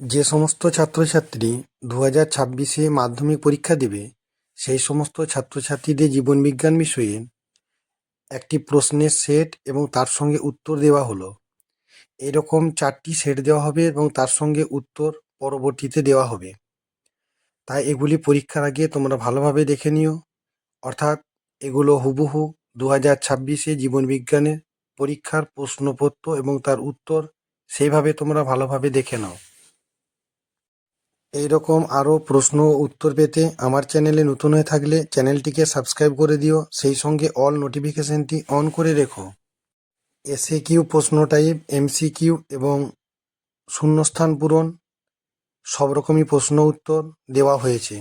যে সমস্ত ছাত্রছাত্রী দু হাজার ছাব্বিশে মাধ্যমিক পরীক্ষা দেবে, সেই সমস্ত ছাত্রছাত্রীদের জীবনবিজ্ঞান বিষয়ে একটি প্রশ্নের সেট এবং তার সঙ্গে উত্তর দেওয়া হলো। এরকম চারটি সেট দেওয়া হবে এবং তার সঙ্গে উত্তর পরবর্তীতে দেওয়া হবে। তাই এগুলি পরীক্ষার আগে তোমরা ভালোভাবে দেখে নিও। অর্থাৎ এগুলো হুবহু দু হাজার ছাব্বিশে জীবনবিজ্ঞানের পরীক্ষার প্রশ্নপত্র এবং তার উত্তর সেইভাবে তোমরা ভালোভাবে দেখে নাও। এইরকম আরও প্রশ্ন ও উত্তর পেতে আমার চ্যানেলে নতুন হয়ে থাকলে চ্যানেলটিকে সাবস্ক্রাইব করে দিও। সেই সঙ্গে অল নোটিফিকেশনটি অন করে রেখো। এসএ কিউ প্রশ্ন টাইপ এমসিকিউ এবং শূন্যস্থান পূরণ, সব রকমই প্রশ্ন উত্তর দেওয়া হয়েছে।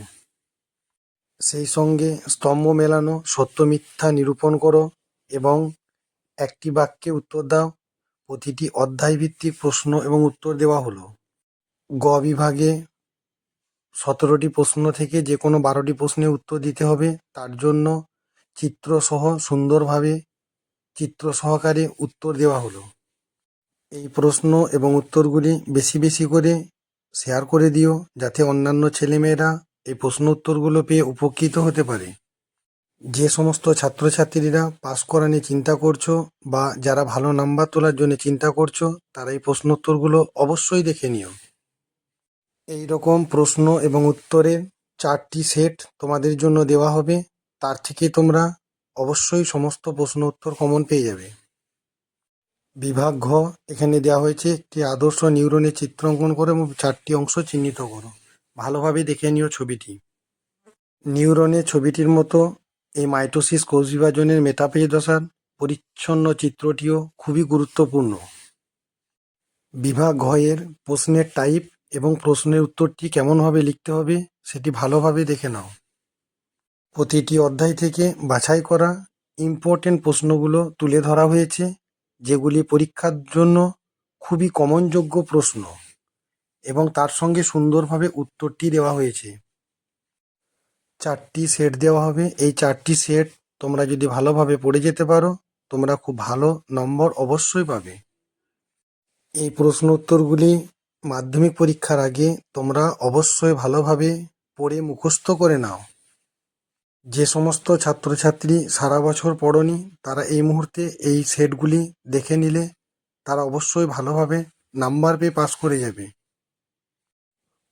সেই সঙ্গে স্তম্ভ মেলানো, সত্য মিথ্যা নিরূপণ করো এবং একটি বাক্যে উত্তর দাও। প্রতিটি অধ্যায় ভিত্তিক প্রশ্ন এবং উত্তর দেওয়া হলো। গ বিভাগে সতেরোটি প্রশ্ন থেকে যে কোনো বারোটি প্রশ্নের উত্তর দিতে হবে। তার জন্য চিত্রসহ সুন্দরভাবে চিত্র সহকারে উত্তর দেওয়া হলো। এই প্রশ্ন এবং উত্তরগুলি বেশি বেশি করে শেয়ার করে দিও, যাতে অন্যান্য ছেলেমেয়েরা এই প্রশ্ন উত্তরগুলো পেয়ে উপকৃত হতে পারে। যে সমস্ত ছাত্রছাত্রীরা পাস করা নিয়ে চিন্তা করছ বা যারা ভালো নাম্বার তোলার জন্য চিন্তা করছ, তারা এই প্রশ্ন উত্তরগুলো অবশ্যই দেখে নিও। এই রকম প্রশ্ন এবং উত্তরের চারটি সেট তোমাদের জন্য দেওয়া হবে। তার থেকে তোমরা অবশ্যই সমস্ত প্রশ্ন উত্তর কমন পেয়ে যাবে। বিভাগ ঘ, এখানে দেওয়া হয়েছে একটি আদর্শ নিউরনের চিত্র অঙ্কন করো এবং চারটি অংশ চিহ্নিত করো। ভালোভাবে দেখে নিও ছবিটি। নিউরনের ছবিটির মতো এই মাইটোসিস কোষ বিভাজনের মেটাপেজ দশার পরিচ্ছন্ন চিত্রটিও খুবই গুরুত্বপূর্ণ। বিভাগ ঘ এর প্রশ্নের টাইপ এবং প্রশ্নের উত্তরটি কেমনভাবে লিখতে হবে সেটি ভালোভাবে দেখে নাও। প্রতিটি অধ্যায় থেকে বাছাই করা ইম্পর্টেন্ট প্রশ্নগুলো তুলে ধরা হয়েছে, যেগুলি পরীক্ষার জন্য খুবই কমনযোগ্য প্রশ্ন এবং তার সঙ্গে সুন্দরভাবে উত্তরটি দেওয়া হয়েছে। চারটি সেট দেওয়া হবে। এই চারটি সেট তোমরা যদি ভালোভাবে পড়ে যেতে পারো, তোমরা খুব ভালো নম্বর অবশ্যই পাবে। এই প্রশ্ন উত্তরগুলি মাধ্যমিক পরীক্ষার আগে তোমরা অবশ্যই ভালোভাবে পড়ে মুখস্থ করে নাও। যে সমস্ত ছাত্রছাত্রী সারা বছর পড়নি, তারা এই মুহূর্তে এই সেটগুলি দেখে নিলে তারা অবশ্যই ভালোভাবে নাম্বার পেয়ে পাস করে যাবে।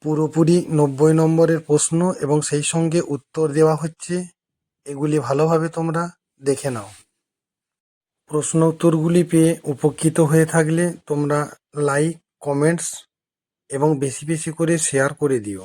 পুরোপুরি নব্বই নম্বরের প্রশ্ন এবং সেই সঙ্গে উত্তর দেওয়া হচ্ছে, এগুলি ভালোভাবে তোমরা দেখে নাও। প্রশ্ন উত্তরগুলি পেয়ে উপকৃত হয়ে থাকলে তোমরা লাইক, কমেন্টস এবং বেশি বেশি করে শেয়ার করে দিও।